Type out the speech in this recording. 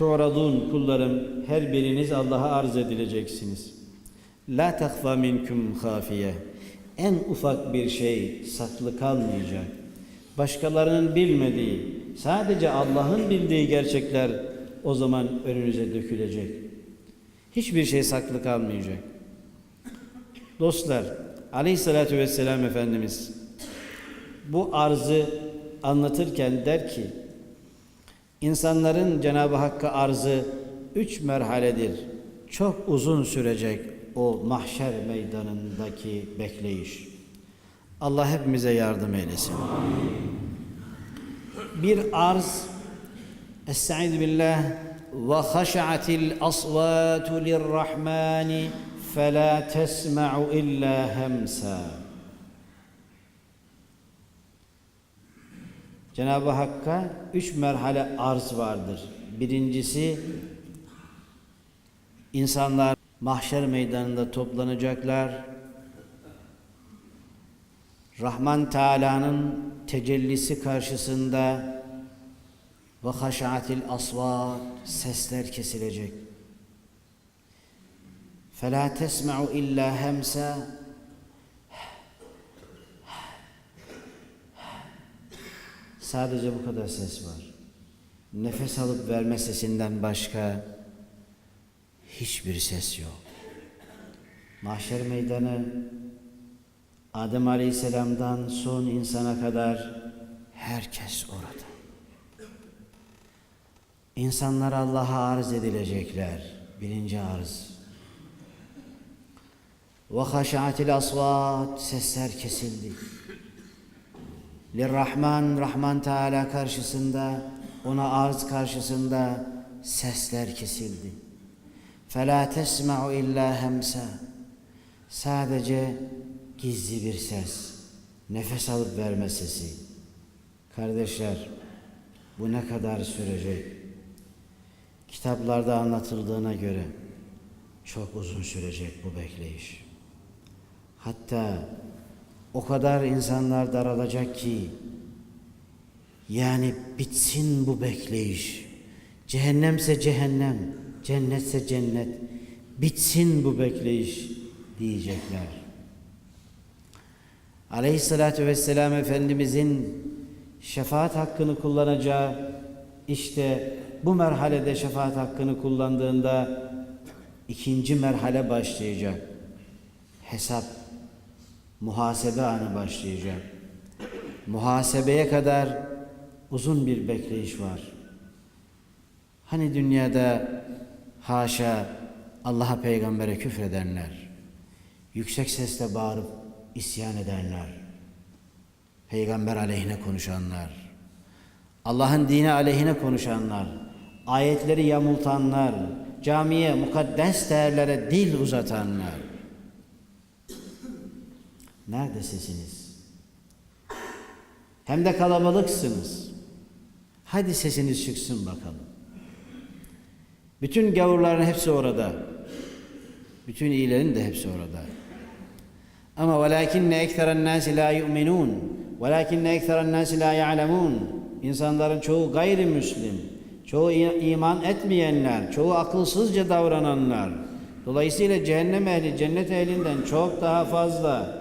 tu'radun kullarım her biriniz Allah'a arz edileceksiniz. La tahfa minkum hafiye. En ufak bir şey saklı kalmayacak. Başkalarının bilmediği, sadece Allah'ın bildiği gerçekler o zaman önünüze dökülecek. Hiçbir şey saklı kalmayacak. Dostlar, Aleyhisselatü Vesselam Efendimiz bu arzı anlatırken der ki, İnsanların Cenab-ı Hakk'a arzı üç merhaledir. Çok uzun sürecek o mahşer meydanındaki bekleyiş. Allah hepimize yardım eylesin. Bir arz Estaizu billah ve haşa'atil asvatu lirrahmani fe la tesma'u illa hemsa. Cenab-ı Hakk'a üç merhale arz vardır. Birincisi, insanlar mahşer meydanında toplanacaklar. Rahman Teala'nın tecellisi karşısında ve haşatil asvat sesler kesilecek. فَلَا تَسْمَعُ اِلَّا هَمْسًا Sadece bu kadar ses var. Nefes alıp verme sesinden başka hiçbir ses yok. Mahşer meydanı Adem Aleyhisselam'dan son insana kadar herkes orada. İnsanlar Allah'a arz edilecekler. Birinci arz. Ve haşatil asvat sesler kesildi. Lirrahman Rahman Teala karşısında ona arz karşısında sesler kesildi. Fela tesma'u illa hemsa. Sadece gizli bir ses. Nefes alıp verme sesi. Kardeşler bu ne kadar sürecek? Kitaplarda anlatıldığına göre çok uzun sürecek bu bekleyiş. Hatta o kadar insanlar daralacak ki yani bitsin bu bekleyiş. Cehennemse cehennem, cennetse cennet. Bitsin bu bekleyiş diyecekler. Aleyhissalatü vesselam Efendimizin şefaat hakkını kullanacağı işte bu merhalede şefaat hakkını kullandığında ikinci merhale başlayacak. Hesap, muhasebe anı başlayacak. Muhasebeye kadar uzun bir bekleyiş var. Hani dünyada haşa Allah'a peygambere küfredenler, yüksek sesle bağırıp isyan edenler, peygamber aleyhine konuşanlar, Allah'ın dini aleyhine konuşanlar, ayetleri yamultanlar, camiye, mukaddes değerlere dil uzatanlar. Nerede sesiniz? Hem de kalabalıksınız. Hadi sesiniz çıksın bakalım. Bütün gavurların hepsi orada. Bütün iyilerin de hepsi orada. Ama velakinne ekseren nasi la yu'minun. Velakinne ekseren nasi la ya'lemun. İnsanların çoğu gayrimüslim. Çoğu iman etmeyenler, çoğu akılsızca davrananlar. Dolayısıyla cehennem ehli cennet ehlinden çok daha fazla